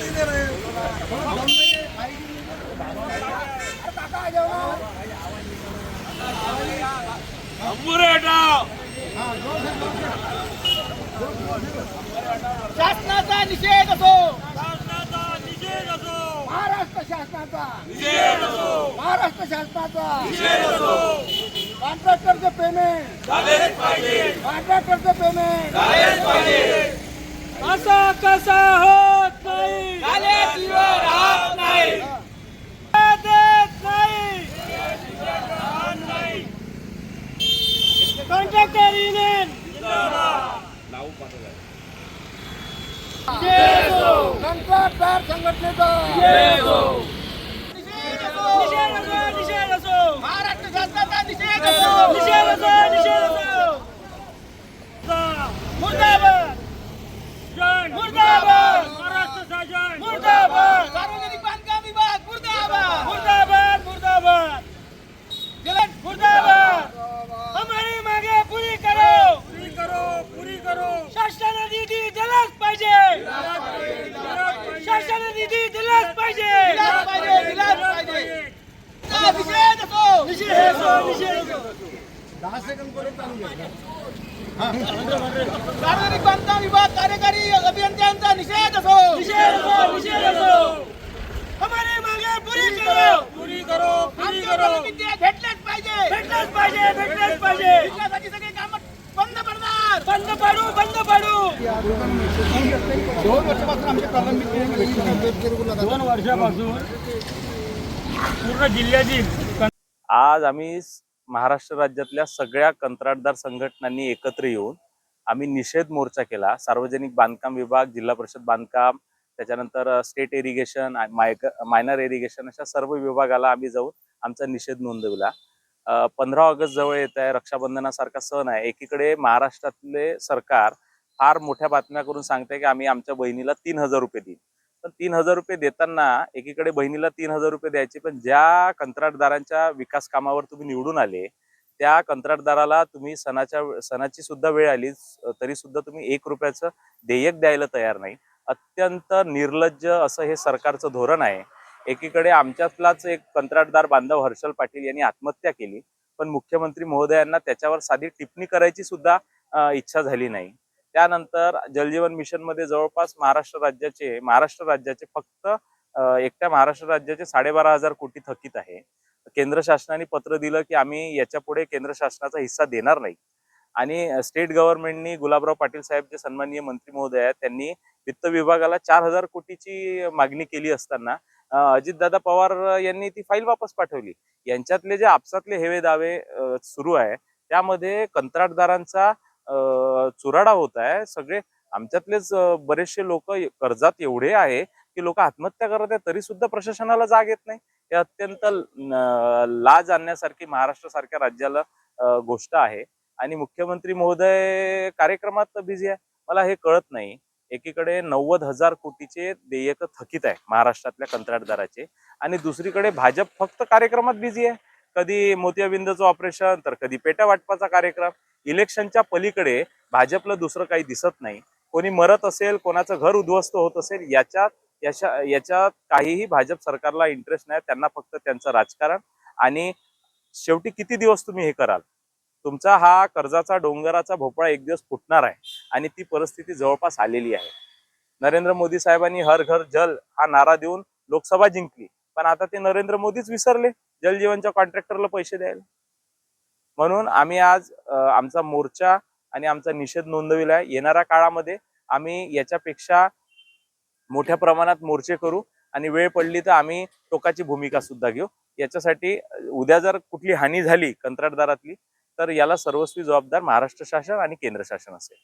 नहीं दे रहे दम नहीं है, खाएगी नहीं। अरे काका आ जाओ ना हाँ, जोर से, जोर से। शासनाचा निषेध असो महाराष्ट्र शासनाचा महाराष्ट्र शासनाचा कॉन्ट्रॅक्टरचं पेमेंट कॉन्ट्रॅक्टरचं पेमेंट असा कसा होत नाही देत नाही कॉन्ट्रॅक्टर युनियन कंत्राटदार संघटनेचा. निषेध असो निषेध असो महाराष्ट्र शासनाचा निषेध निषेध असो निषेध असो मुर्दाबाद मुर्दाबाद महाराष्ट्र शासन मुर्दाबाद सार्वजनिक बांधकाम विभाग मुर्दाबाद मुर्दाबाद मुर्दाबाद जलद मुर्दाबाद हमारी मांगे पूरी करो पूरी करो पूरी करो शासनाने निधी दिलाच पाहिजे शासनाने निधी दिलाच पाहिजे दिलाच पाहिजे, दिलाच पाहिजे. निषेध असो निषेध असो, निषेध असो. दहा सेकंद पर्यंत चालू घ्या. सार्वजनिक बांधकाम विभाग कार्यकारी अभियंत्यांचा निषेध असो निषेध असो, निषेध असो. हमारी मांगे पूरी करो पुरी करो पुरी करो विद्या पाहिजे भेटलाच पाहिजे भेटलाच पाहिजे विकासाची सगळी कामं बंद पडणार बंद पाडू बंद पाडू दोन वर्षापासून आमच्या प्रलंबित दोन वर्षापासून पूर्ण जिल्ह्यातील आज आम्ही महाराष्ट्र राज्यातल्या सगळ्या कंत्राटदार संघटनांनी एकत्र येऊन आम्ही निषेध मोर्चा केला. सार्वजनिक बांधकाम विभाग जिल्हा परिषद बांधकाम त्याच्यानंतर स्टेट इरिगेशन मायनर इरिगेशन अशा सर्व विभागाला आम्ही जाऊन आमचा निषेध नोंदविला. पंधरा ऑगस्ट जवळ येत आहे. रक्षाबंधनासारखा सण आहे. एकीकडे महाराष्ट्रातले सरकार फार मोठ्या बातम्या करून सांगते की आम्ही आमच्या बहिणीला तीन हजार रुपये देईल पण तीन हजार रुपये देताना एकीकडे बहिणीला तीन हजार रुपये द्यायचे पण ज्या कंत्राटदारांच्या विकास कामावर तुम्ही निवडून आले त्या कंत्राटदाराला तुम्ही सणाच्या सणाची सुद्धा वेळ आली तरी सुद्धा तुम्ही एक रुपयाचं देयक द्यायला तयार नाही. अत्यंत निर्लज्ज असं हे सरकारचं धोरण आहे. एकीकडे आमच्यातलाच एक कंत्राटदार बांधव हर्षल पाटील यांनी आत्महत्या केली पण मुख्यमंत्री महोदयांना त्याच्यावर साधी टिप्पणी करायची सुद्धा इच्छा झाली नाही. त्यानंतर जलजीवन मिशनमध्ये जवळपास महाराष्ट्र राज्याचे महाराष्ट्र राज्याचे फक्त एकट्या महाराष्ट्र राज्याचे साडेबारा हजार कोटी थकीत आहे. केंद्र शासनाने पत्र दिलं की आम्ही याच्यापुढे केंद्र शासनाचा हिस्सा देणार नाही. आणि स्टेट गव्हर्नमेंटनी गुलाबराव पाटील साहेब जे सन्माननीय मंत्री महोदय आहेत त्यांनी वित्त विभागाला चार हजार कोटीची मागणी केली असताना अजितदादा पवार यांनी ती फाईल वापस पाठवली. यांच्यातले जे आपसातले हेवे दावे सुरू आहे त्यामध्ये कंत्राटदारांचा चुराडा होत आहे. सगळे आमच्यातलेच बरेचसे लोक कर्जात एवढे आहे की लोक आत्महत्या करत आहेत तरी सुद्धा प्रशासनाला जाग येत नाही. हे अत्यंत लाज आणण्यासारखी महाराष्ट्र सारख्या राज्याला गोष्ट आहे. आणि मुख्यमंत्री महोदय कार्यक्रमात बिझी आहे. मला हे कळत नाही. एकीकडे नव्वद हजार कोटीचे देयक थकीत आहे महाराष्ट्रातल्या कंत्राटदाराचे. आणि दुसरीकडे भाजप फक्त कार्यक्रमात बिझी आहे. कधी मोतियाबिंदचं ऑपरेशन तर कधी पेट्या वाटपाचा कार्यक्रम. इलेक्शनच्या पलीकडे भाजपला दुसरं काही दिसत नाही. कोणी मरत असेल कोणाचं घर उद्ध्वस्त होत असेल याच्यात याच्या याच्यात काहीही भाजप सरकारला इंटरेस्ट नाही. त्यांना फक्त त्यांचं राजकारण. आणि शेवटी किती दिवस तुम्ही हे कराल? तुमचा हा कर्जाचा डोंगराचा भोपळा एक दिवस फुटणार आहे. आणि ती परिस्थिती जवळपास आलेली आहे. नरेंद्र मोदी साहेबांनी हर घर जल हा नारा देऊन लोकसभा जिंकली. पण आता ते नरेंद्र मोदीच विसरले जलजीवनच्या कॉन्ट्रॅक्टरला पैसे द्यायला. म्हणून आम्ही आज आमचा मोर्चा आणि आमचा निषेध नोंदविला आहे. येणाऱ्या काळामध्ये आम्ही याच्यापेक्षा मोठ्या प्रमाणात मोर्चे करू आणि वेळ पडली तर आम्ही टोकाची भूमिका सुद्धा घेऊ. याच्यासाठी उद्या जर कुठली हानी झाली कंत्राटदारातली तर याला सर्वस्वी जबाबदार महाराष्ट्र शासन आणि केंद्र शासन असेल.